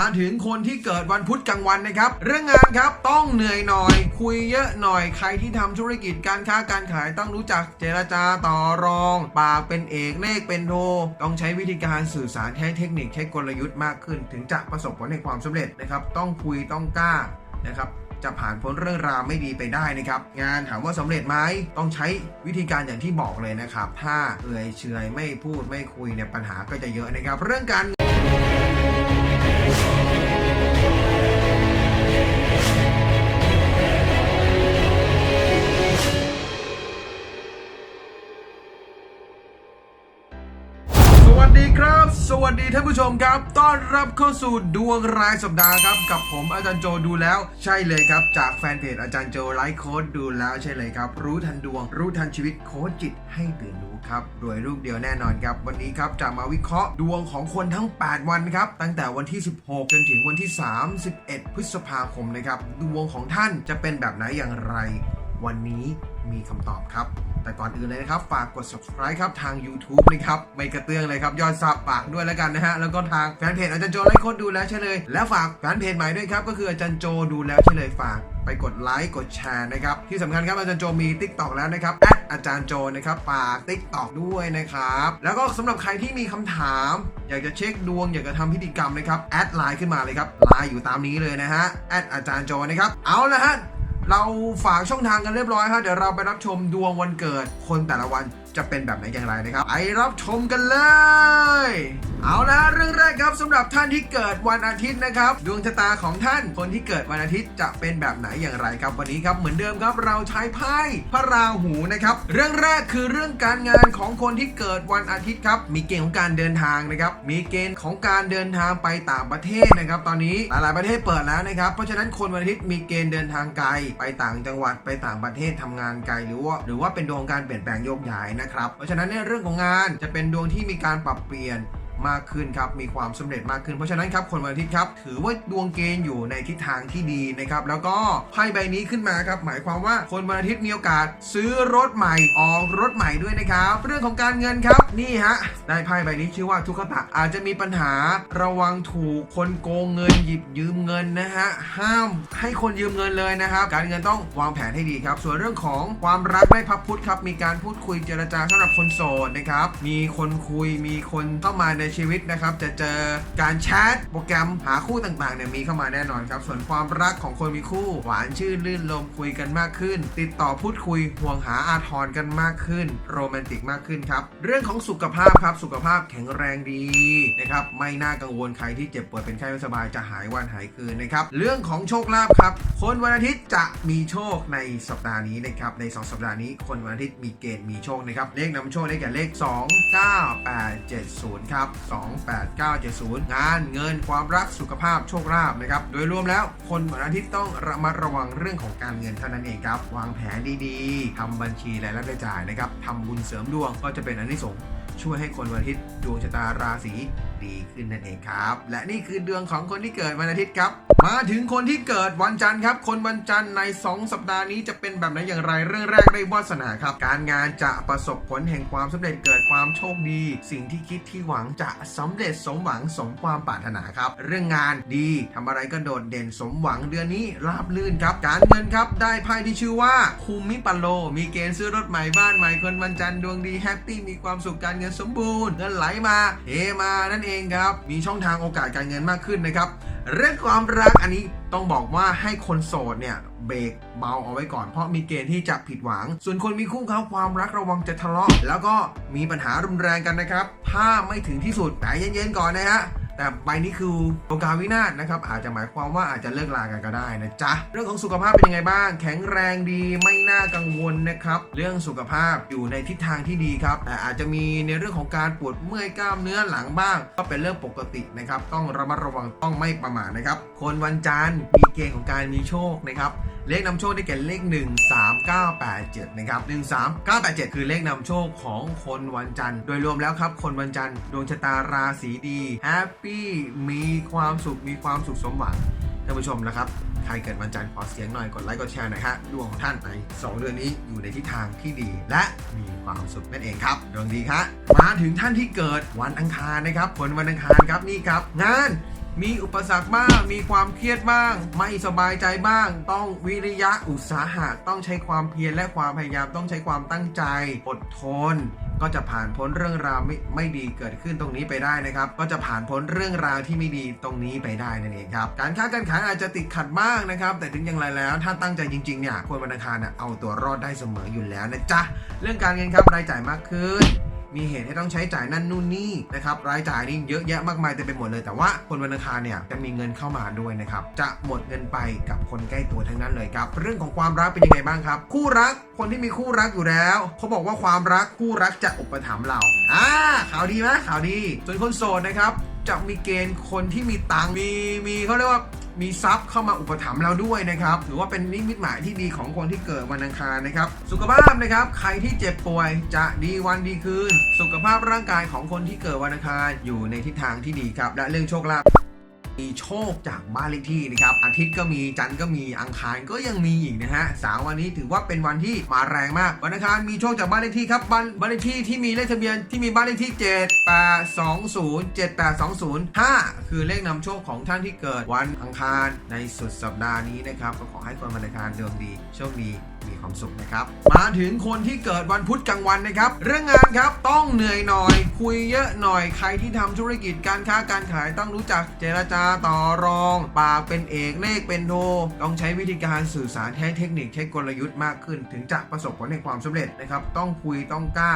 มาถึงคนที่เกิดวันพุธกลางวันนะครับ เรื่องงานครับต้องเหนื่อยหน่อย คุยเยอะหน่อยใครที่ทำธุรกิจการค้าการขายต้องรู้จักเจรจาต่อรอง ปากเป็นเอกเลขเป็นโท ต้องใช้วิธีการสื่อสารใช้เทคนิคใช้กลยุทธ์มากขึ้น ถึงจะประสบผลในความสำเร็จนะครับ ต้องคุยต้องกล้านะครับจะผ่านพ้นเรื่องราวไม่ดีไปได้นะครับ งานถามว่าสำเร็จไหมต้องใช้วิธีการอย่างที่บอกเลยนะครับ ถ้าเอื่อยเฉอยไม่พูดไม่คุยเนี่ยปัญหาก็จะเยอะนะครับ เรื่องการ ส สวัสดีท่านผู้ชมครับ ต้อนรับเข้าสู่ดวงรายสัปดาห์ครับ กับผมอาจารย์โจดูแล้ว ใช่เลยครับ จากแฟนเพจอาจารย์โจไลฟ์โค้ดดูแล้วใช่เลยครับ รู้ทันดวง รู้ทันชีวิตโค้ชจิตให้ตื่นรู้ครับรวยลูกเดียวแน่นอนครับ วันนี้ครับจะมาวิเคราะห์ดวงของคนทั้ง 8 วันครับ ตั้งแต่วันที่ 16 จนถึงวันที่ 31 พฤษภาคมนะครับ ดวงของท่านจะเป็นแบบไหนอย่างไร วันนี้มีคำตอบครับ แต่ก่อนอื่นเลยนะครับ ฝากกด subscribe ครับ ทาง YouTube นะครับไม่กระเตื้องเลยครับ ยอดซับฝากด้วยแล้วกันนะฮะ แล้วก็ทางแฟนเพจอาจารย์โจไลฟ์โค้ดดูแล้วใช่เลย แล้วฝากแฟนเพจใหม่ด้วยครับ ก็คืออาจารย์โจดูแล้วใช่เลยฝากไปกดไลค์กดแชร์นะครับ ที่สำคัญครับอาจารย์โจมี Tik t o อกแล้วนะครับแอดอาจารย์โจนะครับฝาก Tik t o อกด้วยนะครับ แล้วก็สำหรับใครที่มีคำถาม อยากจะเช็คดวง อยากจะทำพิธีกรรมนะครับแอดไลน์ขึ้นมาเลยครับไลน์อยู่ตามนี้เลยนะฮะแอดอาจารย์โจนะครับเอาละฮะ เราฝากช่องทางกันเรียบร้อยครับเดี๋ยวเราไปรับชมดวงวันเกิดคนแต่ละวันจะเป็นแบบไหนอย่างไรนะครับไปรับชมกันเลย เอาละเรื่องแรกครับสำหรับท่านที่เกิดวันอาทิตย์นะครับดวงชะตาของท่านคนที่เกิดวันอาทิตย์จะเป็นแบบไหนอย่างไรครับ วันนี้ครับเหมือนเดิมครับเราใช้ไพ่พระราหูนะครับเรื่องแรกคือเรื่องการงานของคนที่เกิดวันอาทิตย์ครับมีเกณฑ์ของการเดินทางนะครับมีเกณฑ์ของการเดินทางไปต่างประเทศนะครับตอนนี้หลายๆประเทศเปิดแล้วนะครับเพราะฉะนั้นคนวันอาทิตย์มีเกณฑ์เดินทางไกล ไปต่างจังหวัดไปต่างประเทศทำงานไกลหรือว่าหรือว่าเป็นดวงการเปลี่ยนแปลงโยกย้ายนะครับ เพราะฉะนั้นในเรื่องของงานจะเป็นดวงที่มีการปรับเปลี่ยน มากขึ้นครับ มีความสำเร็จมากขึ้น เพราะฉะนั้นครับ คนวันอาทิตย์ครับ ถือว่าดวงเกณฑ์อยู่ในทิศทางที่ดีนะครับ แล้วก็ไพ่ใบนี้ขึ้นมาครับ หมายความว่าคนวันอาทิตย์มีโอกาส ซื้อรถใหม่ ออกรถใหม่ด้วยนะครับ เรื่องของการเงินครับ นี่ฮะ ได้ไพ่ใบนี้ชื่อว่าทุกขตะ อาจจะมีปัญหา ระวังถูกคนโกงเงินหยิบยืมเงินนะฮะ ห้ามให้คนยืมเงินเลยนะครับ การเงินต้องวางแผนให้ดีครับ ส่วนเรื่องของความรักได้พับพุธครับ มีการพูดคุยเจรจาสำหรับคนโสดนะครับ มีคนคุย มีคนเข้ามาในชีวิตนะครับจะเจอการแชทโปรแกรมหาคู่ต่างๆเนี่ยมีเข้ามาแน่นอนครับ ส่วนความรักของคนมีคู่ หวานชื่นลื่นลมคุยกันมากขึ้น ติดต่อพูดคุยห่วงหาอาทรกันมากขึ้น โรแมนติกมากขึ้นครับ เรื่องของสุขภาพครับสุขภาพแข็งแรงดีนะครับไม่น่ากังวลใครที่เจ็บป่วยเป็นไข้ไม่สบายจะหายวันหายคืนนะครับเรื่องของโชคลาภครับคนวันอาทิตย์จะมีโชคในสัปดาห์นี้นะครับใน 2 สัปดาห์นี้คนวันอาทิตย์มีเกณฑ์มีโชคนะครับเลขนำโชคได้แก่เลข 2 9 8 7 0 ครับ2 8 9 7 0 งานเงินความรักสุขภาพโชคลาภนะครับ โดยรวมแล้วคนวันอาทิตย์ต้องระมัดระวังเรื่องของการเงินเท่านั้นเองครับ วางแผนดีๆทำบัญชีรายรับรายจ่ายนะครับทำบุญเสริมดวงก็จะเป็นอันที่สงช่วยให้คนวันอาทิตย์ดวงชะตาราศี ดีขึ้นนั่นเองครับ และนี่คือดวงของคนที่เกิดวันอาทิตย์ครับ มาถึงคนที่เกิดวันจันทร์ครับ คนวันจันทร์ใน 2 สัปดาห์นี้จะเป็นแบบไหนอย่างไรเรื่องแรกได้วาสนาครับ การงานจะประสบผลแห่งความสำเร็จเกิดความโชคดี สิ่งที่คิดที่หวังจะสำเร็จสมหวังสมความปรารถนาครับ เรื่องงานดีทำอะไรก็โดดเด่นสมหวังเดือนนี้ราบลื่นครับ การเงินครับได้ไพ่ที่ชื่อว่าภูมิปัลโล มีเกณฑ์ซื้อรถใหม่บ้านใหม่คนวันจันทร์ดวงดีแฮปปี้มีความสุขการเงินสมบูรณ์เงินไหลมาเทมานั่นเองครับ มีช่องทางโอกาสการเงินมากขึ้นนะครับ เรื่องความรักอันนี้ต้องบอกว่าให้คนโสดเนี่ยเบรกเบาเอาไว้ก่อนเพราะมีเกณฑ์ที่จะผิดหวัง ส่วนคนมีคู่เขาความรักระวังจะทะเลาะแล้วก็มีปัญหารุนแรงกันนะครับ ถ้าไม่ถึงที่สุดแต่เย็นๆก่อนนะฮะ แต่ใบนี้คือโอกาวินาศนะครับอาจจะหมายความว่าอาจจะเลิกลากันก็ได้นะจ๊ะเรื่องของสุขภาพเป็นยังไงบ้าง แข็งแรงดีไม่น่ากังวลนะครับเรื่องสุขภาพอยู่ในทิศทางที่ดีครับแต่อาจจะมีในเรื่องของการปวดเมื่อยกล้ามเนื้อหลังบ้าง ก็เป็นเรื่องปกตินะครับต้องระมัดระวังต้องไม่ประมาทนะครับคนวันจันทร์มีเกณฑ์ของการมีโชคนะครับเลขนำโชคได้แก่เลข 1 3 9 8 7 นะครับ1 3 9 8 7 คือเลขนำโชคของคนวันจันทร์ โดยรวมแล้วครับ คนวันจันทร์ดวงชะตาราศีดีแฮปปี้มีความสุขมีความสุขสมหวังท่านผู้ชมนะครับใครเกิดวันจันทร์ขอเสียงหน่อยกดไลค์กดแชร์หน่อยฮะดวงของท่านใน2เดือนนี้อยู่ในทิศทางที่ดี และมีความสุขนั่นเองครับดวงดีครับมาถึงท่านที่เกิดวันอังคารนะครับคนวันอังคารครับนี่ครับ งานมีอุปสรรคบ้าง มีความเครียดบ้าง ไม่สบายใจบ้าง ต้องวิริยะอุตสาหะ ต้องใช้ความเพียรและความพยายาม ต้องใช้ความตั้งใจ อดทน ก็จะผ่านพ้นเรื่องราวไม่ไม่ดีเกิดขึ้นตรงนี้ไปได้นะครับ ก็จะผ่านพ้นเรื่องราวที่ไม่ดีตรงนี้ไปได้นั่นเองครับ การค้าการขายอาจจะติดขัดบ้างนะครับ แต่ถึงอย่างไรแล้ว ถ้าตั้งใจจริงๆเนี่ยคนวันอังคารน่ะเอาตัวรอดได้เสมออยู่แล้วนะจ๊ะเรื่องการเงินครับรายจ่ายมากขึ้น มีเหตุให้ต้องใช้จ่ายนั่นนู่นนี่นะครับรายจ่ายนี่เยอะแยะมากมายเต็มไปหมดเลย แต่ว่าคนวันอังคารเนี่ยจะมีเงินเข้ามาด้วยนะครับจะหมดเงินไปกับคนใกล้ตัวทั้งนั้นเลยครับเรื่องของความรักเป็นยังไงบ้างครับ คู่รักคนที่มีคู่รักอยู่แล้วเขาบอกว่าความรักคู่รักจะอุปถัมภ์เราอ่าข่าวดีไหมข่าวดีส่วนคนโสดนะครับจะมีเกณฑ์คนที่มีตังมีมีเขาเรียกว่า มีทรัพย์เข้ามาอุปถัมภ์เราด้วยนะครับถือว่าเป็นนิมิตหมายที่ดีของคนที่เกิดวันอังคารนะครับ สุขภาพนะครับ ใครที่เจ็บป่วยจะดีวันดีคืน สุขภาพร่างกายของคนที่เกิดวันอังคารอยู่ในทิศทางที่ดีครับ และเรื่องโชคลาภ มีโชคจากบ้านเลขที่นะครับอาทิตย์ก็มีจันทร์ก็มีอังคารก็ยังมีอีกนะฮะสามวันนี้ถือว่าเป็นวันที่มาแรงมากวันอังคารมีโชคจากบ้านเลขที่ครับบ้านบ้านเลขที่ที่มีเลขทะเบียนที่มีบ้านเลขที่ 7 8 2 0 7 8 2 0 5 คือเลขนำโชคของท่านที่เกิดวันอังคารในสุดสัปดาห์นี้นะครับก็ขอให้คนวันอังคารดวงดีโชคดี มีความสุขนะครับ มาถึงคนที่เกิดวันพุธกลางวันนะครับ เรื่องงานครับต้องเหนื่อยหน่อย คุยเยอะหน่อยใครที่ทำธุรกิจการค้าการขายต้องรู้จักเจรจาต่อรองปากเป็นเอกเลขเป็นโทต้องใช้วิธีการสื่อสารใช้เทคนิคใช้กลยุทธ์มากขึ้น ถึงจะประสบผลในความสำเร็จนะครับ ต้องคุยต้องกล้า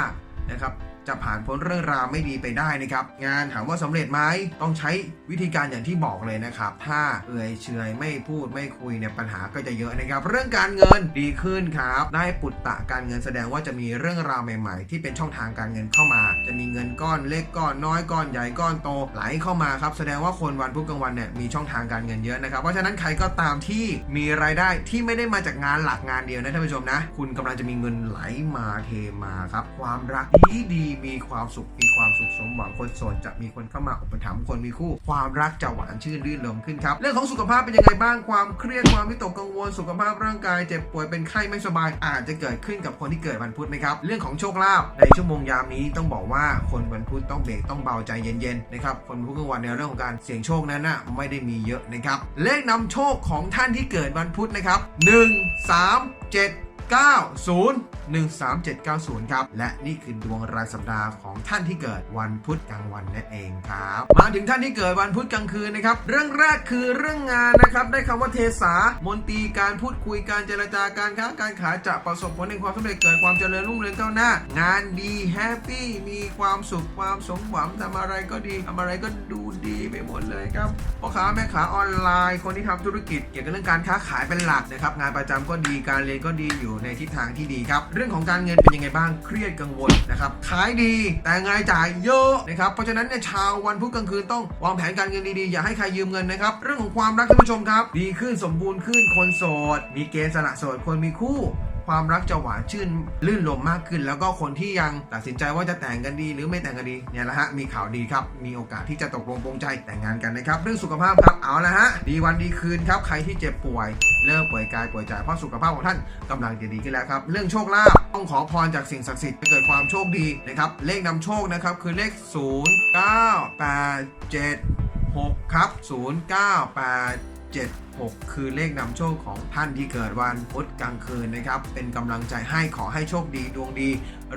นะครับ จะผ่านพ้นเรื่องราวไม่ดีไปได้นะครับ งานถามว่าสำเร็จไหมต้องใช้วิธีการอย่างที่บอกเลยนะครับ ถ้าเอื่อยเฉอยไม่พูดไม่คุยเนี่ยปัญหาก็จะเยอะนะครับ เรื่องการเงินดีขึ้นครับ ได้ปุตตะการเงินแสดงว่าจะมีเรื่องราวใหม่ๆ ที่เป็นช่องทางการเงินเข้ามา จะมีเงินก้อนเล็กก้อนน้อยก้อนใหญ่ก้อนโตไหลเข้ามาครับแสดงว่าคนวันพุธกลางวันเนี่ยมีช่องทางการเงินเยอะนะครับเพราะฉะนั้นใครก็ตามที่มีรายได้ที่ไม่ได้มาจากงานหลักงานเดียวนะท่านผู้ชมนะ คุณกำลังจะมีเงินไหลมาเทมาครับ ความรักดีดีมีความสุขมีความสุขสมหวังคนโสดจะมีคนเข้ามาอุปถัมภ์คนมีคู่ ความรักจะหวานชื่นรื่นรมขึ้นครับเรื่องของสุขภาพเป็นยังไงบ้างความเครียดความวิตกกังวลสุขภาพร่างกายเจ็บป่วยเป็นไข้ไม่สบายอาจจะเกิดขึ้นกับคนที่เกิดวันพุธนะครับเรื่องของโชคลาภในชั่วโมงยามนี้ต้องบอกว่าคนวันพุธต้องเบรกต้องเบาใจเย็นๆนะครับคนพุธกลางวันในเรื่องของการเสี่ยงโชคนั้นนะไม่ได้มีเยอะนะครับเลขนำโชคของท่านที่เกิดวันพุธนะครับ1 3 7 90 13790 ครับ และนี่คือดวงรายสัปดาห์ของท่านที่เกิดวันพุธกลางวันนั่นเองครับ มาถึงท่านที่เกิดวันพุธกลางคืนนะครับ เรื่องแรกคือเรื่องงานนะครับ ได้คำว่าเทสามนตรีการพูดคุยการเจรจาการค้าการขายจะประสบผลในความสำเร็จเกิดความเจริญรุ่งเรืองก้าวหน้า งานดีแฮปปี้มีความสุขความสมหวังทำอะไรก็ดีทำอะไรก็ดูดีไปหมดเลยครับพ่อค้าแม่ค้าออนไลน์ คนที่ทำธุรกิจเกี่ยวกับเรื่องการค้าขายเป็นหลักนะครับงานประจำก็ดีการเรียนก็ดีอยู่ในทิศทางที่ดีครับ เรื่องของการเงินเป็นยังไงบ้างเครียดกังวลนะครับขายดีแต่งายจ่ายเยอะนะครับเพราะฉะนั้นเนี่ยชาววันพุธกลางคืนต้องวางแผนการเงินดีๆ อย่าให้ใครยืมเงินนะครับเรื่องของความรักท่านผู้ชมครับ ดีขึ้นสมบูรณ์ขึ้นคนโสด มีเกณฑ์สละโสดคนมีคู่ ความรักจะหวานชื่นลื่นลมมากขึ้น แล้วก็คนที่ยังตัดสินใจว่าจะแต่งกันดี หรือไม่แต่งกันดีเนี่ยแหละฮะมีข่าวดีครับ มีโอกาสที่จะตกลงปรงใจแต่งงานกันนะครับ เรื่องสุขภาพครับเอาละฮะดีวันดีคืนครับใครที่เจ็บป่วย เริ่มป่วยกายป่วยใจเพราะสุขภาพของท่านกำลังจะดีขึ้นแล้วครับเรื่องโชคลาภต้องขอพรจากสิ่งศักดิ์สิทธิ์จะเกิดความโชคดีนะครับเลขนำโชคนะครับคือเลข 0 9 8 7 6 ครับ 0 9 8 7 6 คือเลขนำโชคของท่านที่เกิดวันพุธกลางคืนนะครับ เป็นกำลังใจให้ขอให้โชคดีดวงดี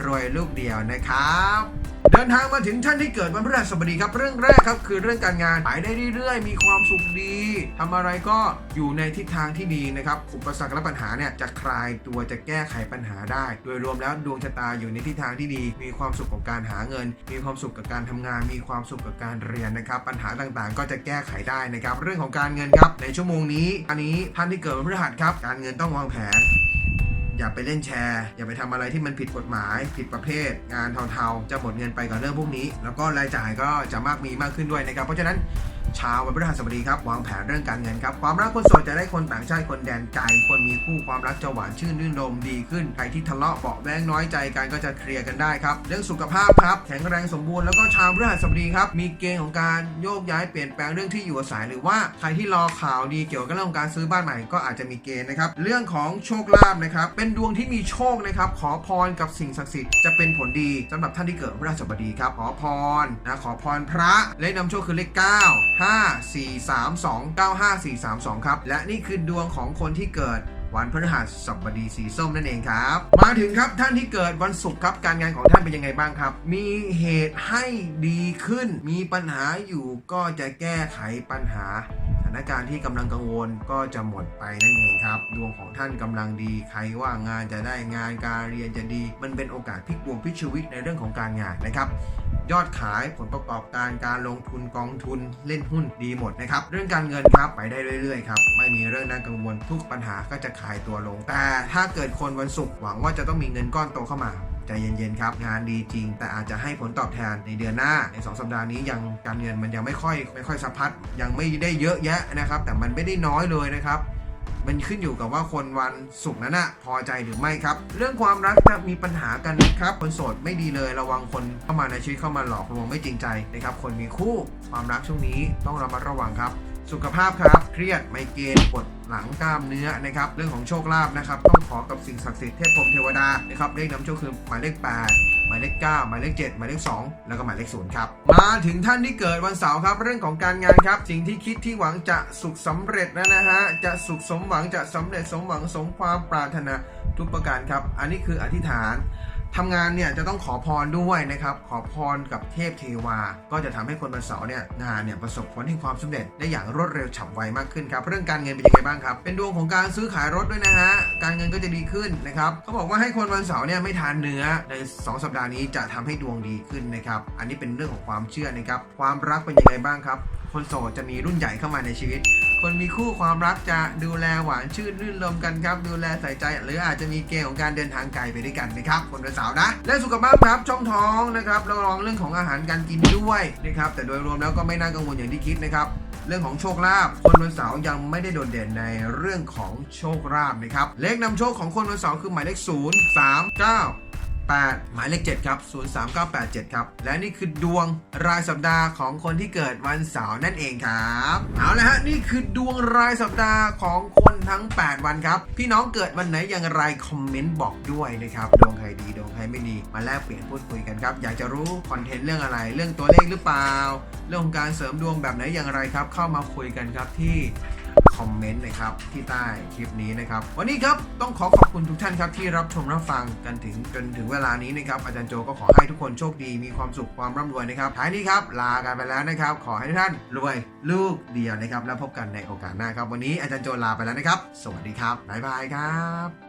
รวยลูกเดียวนะครับเดินทางมาถึงท่านที่เกิดวันพฤหัสบดีครับ เรื่องแรกครับคือเรื่องการงานไปได้เรื่อยๆ มีความสุขดีทำอะไรก็อยู่ในทิศทางที่ดีนะครับอุปสรรคและปัญหาเนี่ยจะคลายตัวจะแก้ไขปัญหาได้ โดยรวมแล้วดวงชะตาอยู่ในทิศทางที่ดี มีความสุขกับการหาเงิน มีความสุขกับการทำงาน มีความสุขกับการเรียนนะครับ ปัญหาต่างๆ ก็จะแก้ไขได้นะครับ เรื่องของการเงินครับในชั่วโมงนี้อันนี้ท่านที่เกิดวันพฤหัสครับ การเงินต้องวางแผน อย่าไปเล่นแชร์ อย่าไปทำอะไรที่มันผิดกฎหมาย ผิดประเภท งานเทาๆ จะหมดเงินไปกับเรื่องพวกนี้ แล้วก็รายจ่ายก็จะมากมีมากขึ้นด้วยนะครับ เพราะฉะนั้น ชาววันพฤหัสบดีครับวางแผนเรื่องการเงินครับความรักคนโสดจะได้คนต่างชาติคนแดนไกลคนมีคู่ความรักจะหวานชื่นรื่นรมดีขึ้นใครที่ทะเลาะเบาแวงน้อยใจกันก็จะเคลียร์กันได้ครับเรื่องสุขภาพครับแข็งแรงสมบูรณ์แล้วก็ชาวพฤหัสบดีครับมีเกณฑ์ของการโยกย้ายเปลี่ยนแปลงเรื่องที่อยู่อาศัยหรือว่าใครที่รอข่าวดีเกี่ยวกับเรื่องของการซื้อบ้านใหม่ก็อาจจะมีเกณฑ์นะครับเรื่องของโชคลาภนะครับเป็นดวงที่มีโชคนะครับขอพรกับสิ่งศักดิ์สิทธิ์จะเป็นผลดีสำหรับท่านที่เกิดพฤหัสบดีครับขอพรนะขอพรพระเลขนำโชคคือเลข9 543295432 ครับ และนี่คือดวงของคนที่เกิดวันพฤหัสบดีสีส้มนั่นเองครับ มาถึงครับท่านที่เกิดวันศุกร์ครับการงานของท่านเป็นยังไงบ้างครับ มีเหตุให้ดีขึ้น มีปัญหาอยู่ก็จะแก้ไขปัญหาสถานการณ์ที่กำลังกังวลก็จะหมดไปนั่นเองครับ ดวงของท่านกำลังดีใครว่างงานจะได้งานการเรียนจะดี มันเป็นโอกาสพลิกดวงพลิกชีวิตในเรื่องของการงานนะครับ ยอดขายผลประกอบการการลงทุนกองทุนเล่นหุ้นดีหมดนะครับเรื่องการเงินครับไปได้เรื่อยๆครับไม่มีเรื่องน่ากังวลทุกปัญหาก็จะคลายตัวลง แต่ถ้าเกิดคนวันศุกร์หวังว่าจะต้องมีเงินก้อนโตเข้ามาใจเย็นๆครับ งานดีจริง แต่อาจจะให้ผลตอบแทนในเดือนหน้าใน 2 สัปดาห์นี้ยังการเงินมันยังไม่ค่อยไม่ค่อยสะพัดยังไม่ได้เยอะแยะนะครับ แต่มันไม่ได้น้อยเลยนะครับ มันขึ้นอยู่กับว่าคนวันศุกร์นั้นนะพอใจหรือไม่ครับ เรื่องความรักจะมีปัญหากันนะครับ คนโสดไม่ดีเลยระวังคนเข้ามาในชีวิตเข้ามาหลอกลวงไม่จริงใจนะครับ คนมีคู่ความรักช่วงนี้ต้องระมัดระวังครับ สุขภาพครับ เครียดไมเกรนปวดหลังกล้ามเนื้อนะครับ เรื่องของโชคลาภนะครับ ต้องขอกับสิ่งศักดิ์สิทธิ์เทพพรมเทวดานะครับเลขนำโชคคือหมายเลข8 หมายเลข9หมายเลข7หมายเลข2แล้วก็หมายเลข0ครับ มาถึงท่านที่เกิดวันเสาร์ครับ เรื่องของการงานครับ สิ่งที่คิดที่หวังจะสุขสำเร็จนะนะฮะ จะสุขสมหวังจะสำเร็จสมหวังสมความปรารถนาทุกประการครับ อันนี้คืออธิษฐาน ทำงานเนี่ยจะต้องขอพรด้วยนะครับ ขอพรกับเทพเทวา ก็จะทำให้คนวันเสาร์เนี่ยงานเนี่ยประสบผลแห่งความสำเร็จได้อย่างรวดเร็วฉับไวมากขึ้นครับ เรื่องการเงินเป็นยังไงบ้างครับ เป็นดวงของการซื้อขายรถด้วยนะฮะ การเงินก็จะดีขึ้นนะครับเขาบอกว่าให้คนวันเสาร์เนี่ยไม่ทานเนื้อใน 2 สัปดาห์นี้จะทำให้ดวงดีขึ้นนะครับ อันนี้เป็นเรื่องของความเชื่อนะครับ ความรักเป็นยังไงบ้างครับคนโสดจะมีรุ่นใหญ่เข้ามาในชีวิต คนมีคู่ความรักจะดูแลหวานชื่นรื่นรมกันครับ ดูแลใส่ใจ หรืออาจจะมีเกณฑ์ของการเดินทางไกลไปด้วยกันนะครับ คนวันเสาร์นะ และสุขภาพครับช่องท้องนะครับระวังเรื่องของอาหารการกินด้วยนะครับแต่โดยรวมแล้วก็ไม่น่ากังวลอย่างที่คิดนะครับเรื่องของโชคลาภคนวันเสาร์ยังไม่ได้โดดเด่นในเรื่องของโชคลาภนะครับเลขนำโชคของคนวันเสาร์คือหมายเลข0 3 9 8 หมายเลข 7 ครับ 03987 ครับ และนี่คือดวงรายสัปดาห์ของคนที่เกิดวันเสาร์นั่นเองครับ เอาละฮะ นี่คือดวงรายสัปดาห์ของคนทั้ง 8 วันครับ พี่น้องเกิดวันไหนอย่างไรคอมเมนต์บอกด้วยนะครับ ดวงใครดีดวงใครไม่ดี มาแลกเปลี่ยนพูดคุยกันครับ อยากจะรู้คอนเทนต์เรื่องอะไร เรื่องตัวเลขหรือเปล่า เรื่องของการเสริมดวงแบบไหนอย่างไรครับ เข้ามาคุยกันครับที่คอม เมนต์นะครับที่ใต้คลิปนี้นะครับ วันนี้ครับต้องขอขอบคุณทุกท่านครับที่รับชมรับฟังกันถึงจนถึงเวลานี้นะครับอาจารย์โจก็ขอให้ทุกคนโชคดีมีความสุขความร่ำรวยนะครับท้ายนี้ครับลากันไปแล้วนะครับ ขอให้ทุกท่านรวยลูกเดียวนะครับแล้วพบกันในโอกาสหน้าครับ วันนี้อาจารย์โจลาไปแล้วนะครับ สวัสดีครับบ๊ายบายครับ